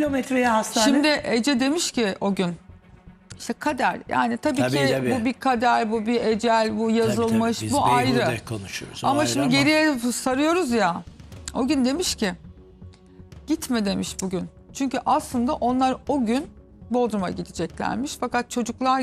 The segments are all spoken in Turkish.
kilometreye hastane. Şimdi Ece demiş ki o gün işte kader yani tabii, Tabii, ki tabii. bu bir kader bu bir ecel bu Tabii, yazılmış tabii, biz bu ayrı. konuşuyoruz. o Ama ayrı şimdi geriye sarıyoruz ya. O gün demiş ki gitme demiş bugün. Çünkü aslında onlar o gün Bodrum'a gideceklermiş. Fakat çocuklar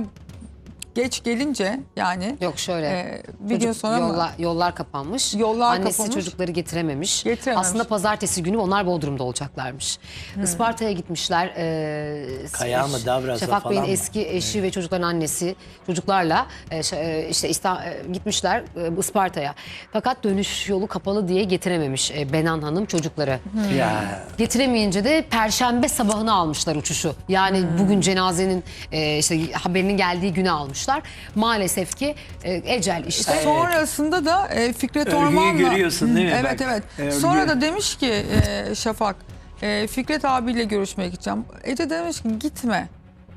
geç gelince yani Yok şöyle. e, bir çocuk gün sonra mı? yolla- yollar kapanmış. Yollar Annesi kapanmış. çocukları getirememiş. Getirememiş. Aslında pazartesi günü onlar Bodrum'da olacaklarmış. Isparta'ya gitmişler. Ee, Kayağı mı, Davraz'a Şafak Bey'in falan mı? eski eşi ve çocukların annesi çocuklarla e, ş- e, işte İsta- e, gitmişler e, Isparta'ya. Fakat dönüş yolu kapalı diye getirememiş e, Benan Hanım çocukları. Ya Getiremeyince de perşembe sabahına almışlar uçuşu. Yani Hmm. bugün cenazenin e, işte haberinin geldiği güne almışlar. Maalesef ki e, ecel işte. Sonrasında da e, Fikret Örgüyü Orman'la... görüyorsun değil mi? Evet Bak, evet. örgü. Sonra da demiş ki e, Şafak, e, Fikret abiyle görüşmeye gideceğim. Ece demiş ki gitme.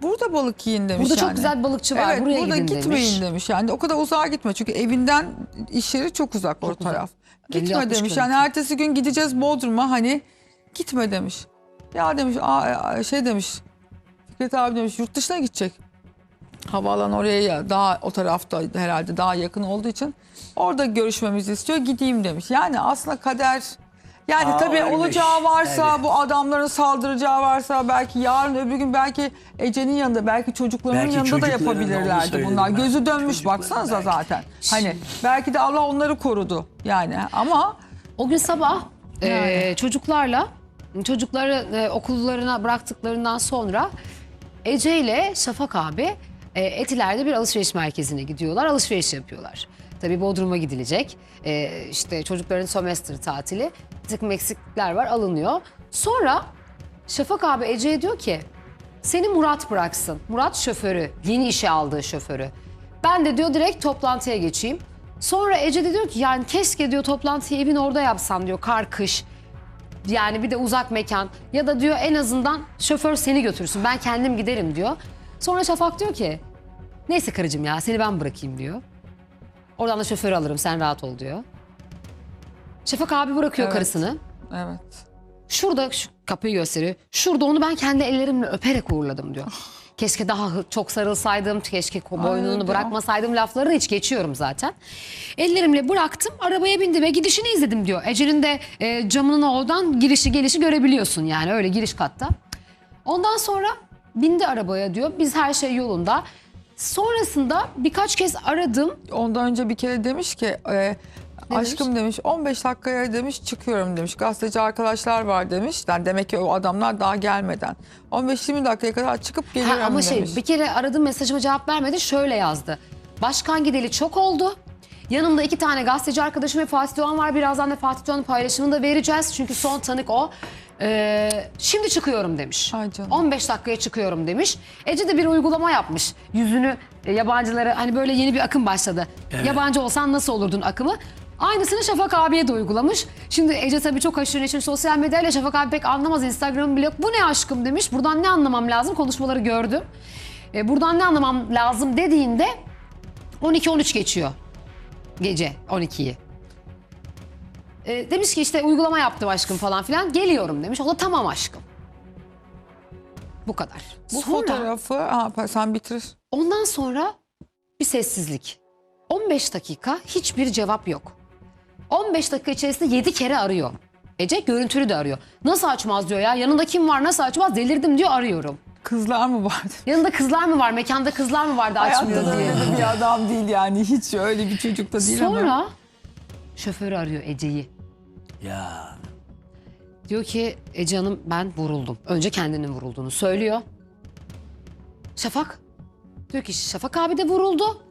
Burada balık yiyin demiş Burada çok yani. güzel bir balıkçı var. Evet Buraya burada gidin gitmeyin demiş. demiş. Yani o kadar uzağa gitme. Çünkü evinden iş yeri çok uzak o taraf. Gitme 50-60 demiş. Yani ertesi gün gideceğiz Bodrum'a hani gitme demiş. Ya demiş "Aa, aa," şey demiş. Fikret abi demiş yurt dışına gidecek. Havaalanı oraya ya, daha o tarafta herhalde daha yakın olduğu için orada görüşmemizi istiyor gideyim demiş. Yani aslında kader yani Aa, tabii öyle. olacağı varsa Evet. bu adamların saldıracağı varsa belki yarın öbür gün belki Ece'nin yanında belki çocuklarının Belki yanında da çocukların, onu yapabilirlerdi söyledim bunlar. ben. Gözü dönmüş Çocukların baksanıza belki. zaten. Hani belki de Allah onları korudu yani ama O gün sabah e, çocuklarla çocukları e, okullarına bıraktıklarından sonra Ece ile Şafak abi e, Etiler'de bir alışveriş merkezine gidiyorlar. Alışveriş yapıyorlar. Tabii Bodrum'a gidilecek. E, işte çocukların sömestr tatili. Bir takım eksiklikler var alınıyor. Sonra Şafak abi Ece'ye diyor ki seni Murat bıraksın. Murat şoförü. Yeni işe aldığı şoförü. Ben de diyor direkt toplantıya geçeyim. Sonra Ece de diyor ki yani keşke diyor toplantıyı evin orada yapsam diyor kar kış. Yani bir de uzak mekan. Ya da diyor en azından şoför seni götürsün ben kendim giderim diyor. Sonra Şafak diyor ki neyse karıcığım ya seni ben bırakayım diyor. Oradan da şoförü alırım sen rahat ol diyor. Şafak abi bırakıyor Evet. karısını. evet. Şurada şu kapıyı gösteriyor. Şurada onu ben kendi ellerimle öperek uğurladım diyor. Keşke daha hı- çok sarılsaydım, keşke ko- boynunu Aynen. bırakmasaydım laflarını hiç geçiyorum zaten. Ellerimle bıraktım, arabaya bindim ve gidişini izledim diyor. Ece'nin de e, camının oradan girişi gelişi görebiliyorsun yani öyle giriş katta. Ondan sonra bindi arabaya diyor. Biz her şey yolunda. Sonrasında birkaç kez aradım. Ondan önce bir kere demiş ki e, aşkım demiş 15 dakikaya demiş çıkıyorum demiş. Gazeteci arkadaşlar var demiş. Yani demek ki o adamlar daha gelmeden. 15-20 dakikaya kadar çıkıp Ha, geliyorum ama demiş. şey bir kere aradım mesajıma cevap vermedi. Şöyle yazdı. Başkan gideli çok oldu. Yanımda iki tane gazeteci arkadaşım ve Fatih Doğan var. Birazdan da Fatih Doğan'ın paylaşımını da vereceğiz. Çünkü son tanık o. Ee, şimdi çıkıyorum demiş. Ay canım. 15 dakikaya çıkıyorum demiş. Ece de bir uygulama yapmış. Yüzünü e, yabancılara hani böyle yeni bir akım başladı. Yabancı olsan nasıl olurdun akımı. Aynısını Şafak abiye de uygulamış. Şimdi Ece tabii çok aşırı neşir sosyal medyayla Şafak abi pek anlamaz. Instagram'ı bile yok. Bu ne aşkım demiş. Buradan ne anlamam lazım? Konuşmaları gördüm. E, buradan ne anlamam lazım dediğinde 12-13 geçiyor. Gece 12'yi. E, demiş ki işte uygulama yaptım aşkım falan filan. Geliyorum demiş. O da tamam aşkım. Bu kadar. Bu Sonra- fotoğrafı ha, sen bitir. Ondan sonra bir sessizlik. 15 dakika hiçbir cevap yok. 15 dakika içerisinde 7 kere arıyor. Ece görüntülü de arıyor. Nasıl açmaz diyor ya. Yanında kim var nasıl açmaz delirdim diyor arıyorum. Kızlar mı vardı? Yanında kızlar mı var mekanda kızlar mı vardı açmıyor Hayatta diye. öyle bir adam değil yani. Hiç öyle bir çocuk da değil ama. Sonra şoförü arıyor Ece'yi. ya Diyor ki Ece Hanım ben vuruldum. Önce kendinin vurulduğunu söylüyor. Şafak diyor ki Şafak abi de vuruldu.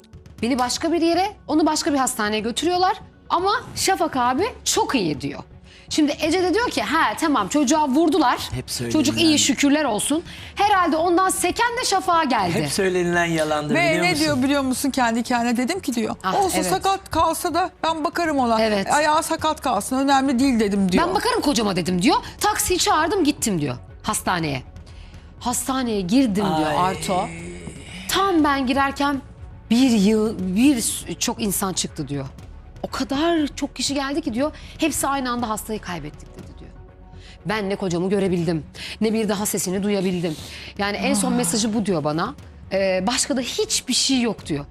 Beni başka bir yere, onu başka bir hastaneye götürüyorlar. Ama Şafak abi çok iyi diyor. Şimdi Ece de diyor ki ha tamam çocuğa vurdular. Hep söylenilen. Çocuk iyi şükürler olsun. Herhalde ondan seken de Şafak'a geldi. hep söylenilen yalandır Ve biliyor ne musun? diyor biliyor musun kendi kendine dedim ki diyor. Ah, olsun evet. sakat kalsa da ben bakarım ona. Evet. Ayağı sakat kalsın önemli değil dedim diyor. Ben bakarım kocama dedim diyor. Taksiyi çağırdım gittim diyor hastaneye. Hastaneye girdim diyor Ay. Arto. Tam ben girerken bir yıl bir çok insan çıktı diyor. O kadar çok kişi geldi ki diyor. Hepsi aynı anda hastayı kaybettik dedi diyor. Ben ne kocamı görebildim, ne bir daha sesini duyabildim. Yani en son mesajı bu diyor bana. Ee, başka da hiçbir şey yok diyor.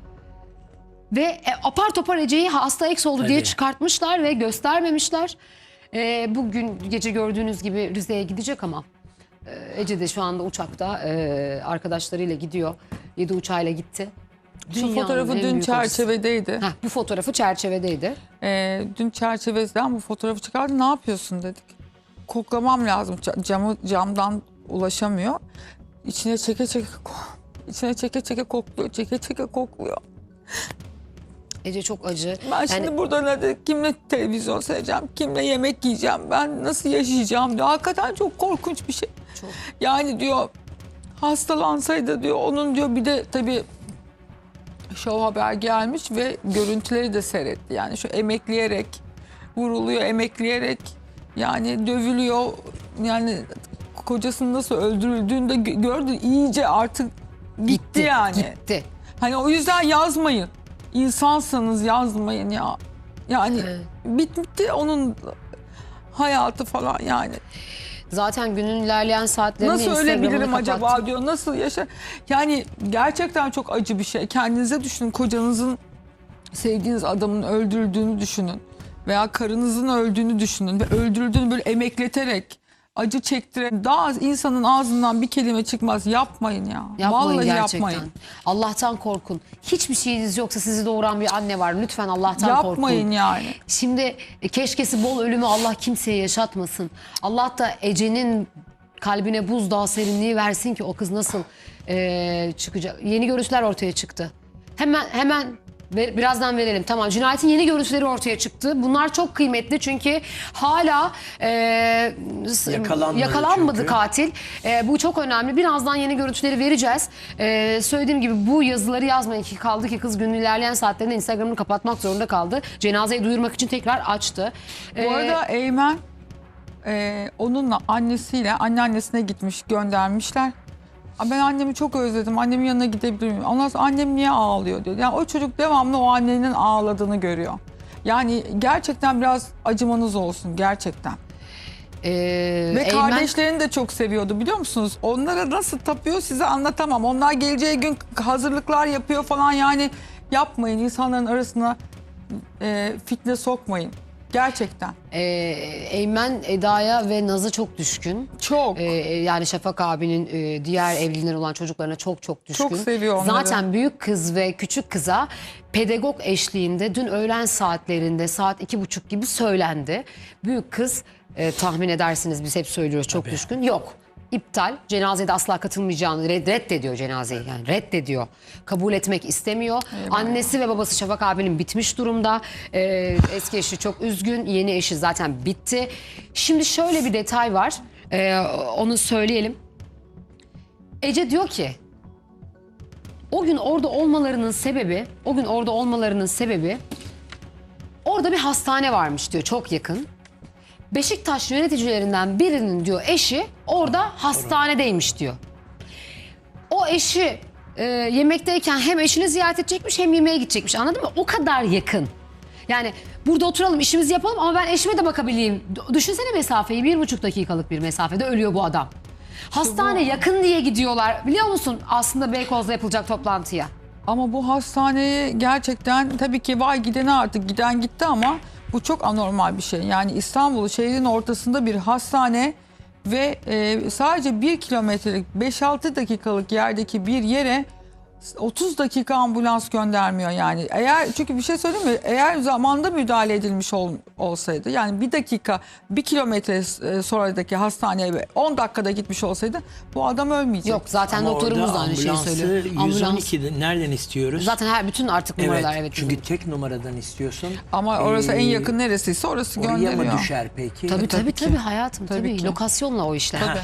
Ve e, apar topar Ece'yi hasta eks oldu diye çıkartmışlar ve göstermemişler. Ee, bugün gece gördüğünüz gibi Rize'ye gidecek ama e, Ece de şu anda uçakta e, arkadaşlarıyla gidiyor. Yedi uçağıyla gitti. Şu Dünyanın fotoğrafı en dün büyük çerçevedeydi. Heh, bu fotoğrafı çerçevedeydi. Ee, dün çerçeveden bu fotoğrafı çıkardı. Ne yapıyorsun dedik. Koklamam lazım. Ca- Camı camdan ulaşamıyor. İçine çeke çeke ko- içine çeke çeke kokluyor. Çeke çeke kokluyor. Ece çok acı. Ben Yani şimdi burada ne de kimle televizyon seyredeceğim, kimle yemek yiyeceğim, ben nasıl yaşayacağım diyor. Hakikaten çok korkunç bir şey. Çok. Yani diyor hastalansaydı diyor onun diyor bir de tabii Show Haber gelmiş ve görüntüleri de seyretti. Yani şu emekleyerek vuruluyor, emekleyerek yani dövülüyor. Yani kocasının nasıl öldürüldüğünü de gö- gördü. İyice artık gitti, yani. Gitti. Hani o yüzden yazmayın. İnsansanız yazmayın ya. Yani Evet. bitti onun hayatı falan yani. Zaten günün ilerleyen saatlerinde Nasıl ölebilirim acaba kapattı. diyor. Nasıl yaşa? Yani gerçekten çok acı bir şey. Kendinize düşünün. Kocanızın sevdiğiniz adamın öldürüldüğünü düşünün. Veya karınızın öldüğünü düşünün. Ve öldürüldüğünü böyle emekleterek acı çektirerek daha az insanın ağzından bir kelime çıkmaz. Yapmayın ya. Yapmayın Vallahi gerçekten. yapmayın. Allah'tan korkun. Hiçbir şeyiniz yoksa sizi doğuran bir anne var. Lütfen Allah'tan korkun. Yapmayın yani. Şimdi e, keşkesi bol ölümü Allah kimseye yaşatmasın. Allah da Ece'nin kalbine buzdağı serinliği versin ki o kız nasıl e, çıkacak. Yeni görüntüler ortaya çıktı. Hemen hemen ver- birazdan verelim. Tamam cinayetin yeni görüntüleri ortaya çıktı. Bunlar çok kıymetli çünkü hala e, Yakalanmadı yakalanmadı çünkü. katil. E, bu çok önemli. Birazdan yeni görüntüleri vereceğiz. E, söylediğim gibi bu yazıları yazmayın ki kaldı ki kız günün ilerleyen saatlerinde Instagram'ını kapatmak zorunda kaldı. Cenazeyi duyurmak için tekrar açtı. Bu E, arada Eymen e, onunla annesiyle anneannesine gitmiş göndermişler. "Aa, Ben annemi çok özledim. Annemin yanına gidebilir miyim? Ondan sonra annem niye ağlıyor diyor. Yani o çocuk devamlı o annenin ağladığını görüyor. Yani gerçekten biraz acımanız olsun gerçekten. e, Ve Eymen- kardeşlerini de çok seviyordu biliyor musunuz? Onlara nasıl tapıyor size anlatamam. Onlar geleceği gün hazırlıklar yapıyor falan yani yapmayın. insanların arasına e, fitne sokmayın. Gerçekten. e, Eymen Eda'ya ve Naz'a çok düşkün. Çok. Ee, yani Şafak abinin e, diğer evliler olan çocuklarına çok çok düşkün. Çok seviyor onları. Zaten büyük kız ve küçük kıza pedagog eşliğinde dün öğlen saatlerinde saat iki buçuk gibi söylendi. Büyük kız e, tahmin edersiniz biz hep söylüyoruz çok düşkün. Yok. İptal. Cenazede asla katılmayacağını red- reddediyor cenazeyi. Yani reddediyor. Kabul etmek istemiyor. Annesi ve babası Şafak abinin bitmiş durumda. Ee, eski eşi çok üzgün. Yeni eşi zaten bitti. Şimdi şöyle bir detay var. Ee, onu söyleyelim. Ece diyor ki o gün orada olmalarının sebebi, o gün orada olmalarının sebebi orada bir hastane varmış diyor çok yakın. Beşiktaş yöneticilerinden birinin diyor eşi orada hastanedeymiş diyor. O eşi e, yemekteyken hem eşini ziyaret edecekmiş hem yemeğe gidecekmiş anladın mı? O kadar yakın. Yani burada oturalım işimizi yapalım ama ben eşime de bakabileyim. Düşünsene mesafeyi bir buçuk dakikalık bir mesafede ölüyor bu adam. Hastane yakın diye gidiyorlar biliyor musun aslında Beykoz'da yapılacak toplantıya. Ama bu hastaneye gerçekten tabii ki vay gidene artık giden gitti ama bu çok anormal bir şey. Yani İstanbul şehrin ortasında bir hastane ve e, sadece bir kilometrelik 5-6 dakikalık yerdeki bir yere 30 dakika ambulans göndermiyor yani. Eğer çünkü bir şey söyleyeyim mi? Eğer zamanda müdahale edilmiş ol- olsaydı yani bir dakika bir kilometre e, sonradaki hastaneye 10 dakikada gitmiş olsaydı bu adam ölmeyecek. Yok zaten Ama doktorumuz da aynı şeyi söylüyor. Ambulans 112'de nereden istiyoruz? zaten her bütün artık evet, numaralar evet. çünkü bizim. tek numaradan istiyorsun. Ama orası en Ee, yakın neresiyse orası Oraya gönderiyor. mı düşer peki? Tabii tabii tabii tabii hayatım tabii, Tabii ki. lokasyonla o işler. Tabii.